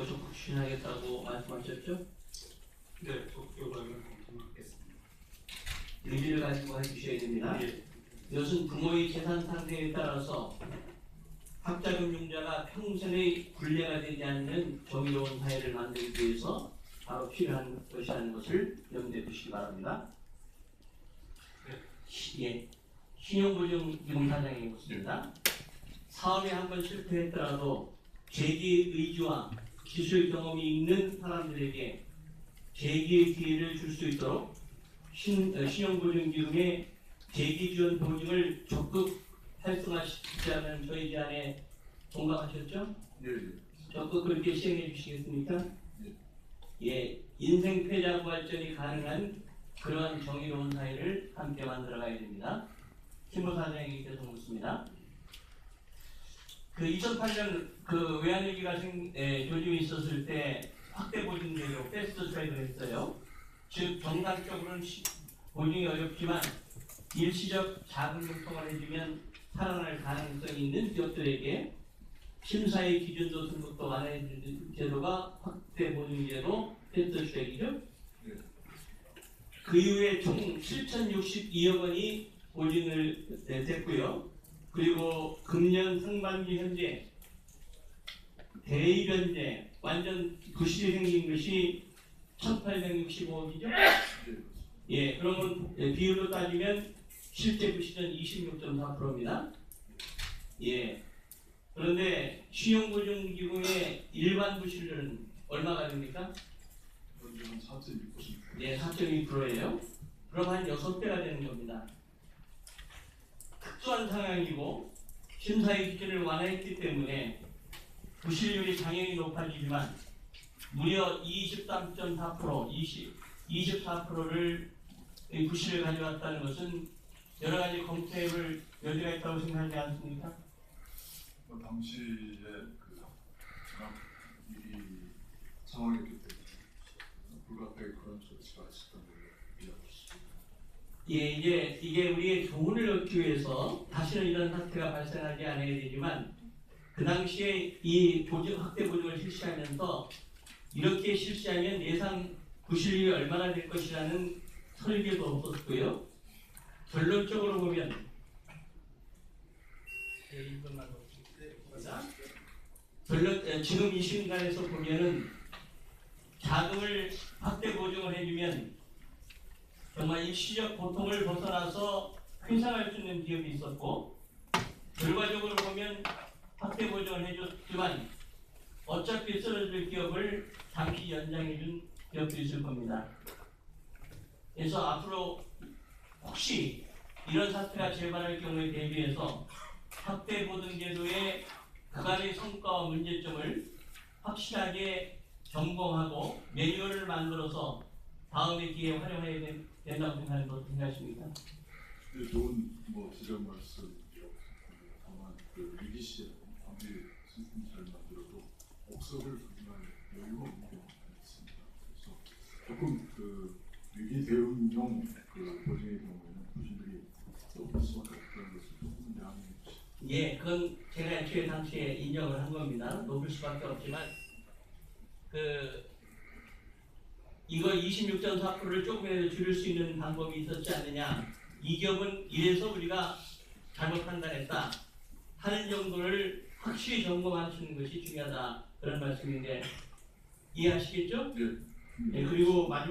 더 적극 추진하겠다고 말씀하셨죠? 네, 적극적으로 검토하겠습니다. 의지를 가지고 해주셔야 됩니다. 예, 이것은 부모의 재산 상태에 따라서 학자금융자가 평생의 굴레가 되지 않는 정의로운 사회를 만들기 위해서 바로 필요한 것이라는 것을 염두에 두시기 바랍니다. 시- 예, 신용보증기금 사장의 묻습니다. 사업에 한 번 실패했더라도 재기 의지와 기술 경험이 있는 사람들에게 재기의 기회를 줄 수 있도록 신, 어, 신용보증기금의 재기 지원 보증을 적극 활성화시키자는 저희 제안에 공감하셨죠? 예, 예. 적극 그렇게 시행해 주시겠습니까? 예, 인생 패자 부활전이 가능한 그러한 정의로운 사회를 함께 만들어가야 됩니다. 신부 사장님께서 묻습니다. 그 2008년 그 외환위기가 생, 에, 조짐이 있었을 때 확대 보증제로 패스트 트랙을 했어요. 즉 정상적으로는 시- 보증이 어렵지만 일시적 자금 융통을 해주면 살아날 가능성이 있는 기업들에게 심사의 기준도 등급도 완화해주는 제도가 확대 보증제로 패스트 트랙이죠. 네. 그 이후에 총 7,062억 원이 보증을 네, 됐고요. 그리고 금년 상반기 현재 대이변제 완전 부실이 생긴 것이 1,865억이죠. 예, 그러면 예, 비율로 따지면 실제 부실은 26.4%입니다. 예. 그런데 신용보증기금의 일반 부실률은 얼마가 됩니까? 현재 한 4.6%. 네, 4.2%예요. 그럼 한 6배가 되는 겁니다. 특수한 상황이고 심사의 기준을 완화했기 때문에 부실률이 당연히 높아지지만 무려 23.4% 20, 24%를 부실을 가져왔다는 것은 여러 가지 검토해볼 여지가 있다고 생각하지 않습니까? 뭐 당시에 그 지난 이 상황이었기 때문에 불가피하게 그런 조치가 있었던 걸로 이해하고 있습니다. 예, 이제 이게 우리의 교훈을 얻기 위해서 다시는 이런 사태가 발생하지 않아야 되지만 그 당시에 이 보증 확대 보증을 실시하면서 이렇게 실시하면 예상 부실률이 얼마나 될 것이라는 설계도 없었고요. 결론적으로 보면 예. 결론 에, 지금 이 순간에서 보면은 자금을 확대 보증을 해주면 정말 일시적 고통을 벗어나서 회상할 수 있는 기업이 있었고 결과적으로 보면 확대 보증을 해줬지만 어차피 쓰러질 기업을 잠시 연장해준 기업도 있을 겁니다. 그래서 앞으로 혹시 이런 사태가 재발할 경우에 대비해서 확대 보증 제도의 그간의 성과와 문제점을 확실하게 점검하고 매뉴얼을 만들어서 다음의 기회에 활용해야 된- 된다고 생각하는 것 생각하십니까? 네, 좋은 뭐 지적 말씀이요. 다만 그 위기 시에 아무리 시스템 잘 만들어도 옥석을 조심할 여유가 없는 경우가 있습니다. 그래서 조금 그 위기 대응용 그 보증의 경우에는 부실들이 높을 수밖에 없다는 것을 조금 양해해 주시죠. 예, 그건 제가 애초에 당시에 인정을 한 겁니다. 높을 수밖에 없지만 그 이거 26.4%를 조금이라도 줄일 수 있는 방법이 있었지 않느냐. 이 기업은 이래서 우리가 잘못 판단했다 하는 정도를 확실히 점검하시는 것이 중요하다 그런 말씀인데 이해하시겠죠? 네. 예, 그리고 마지막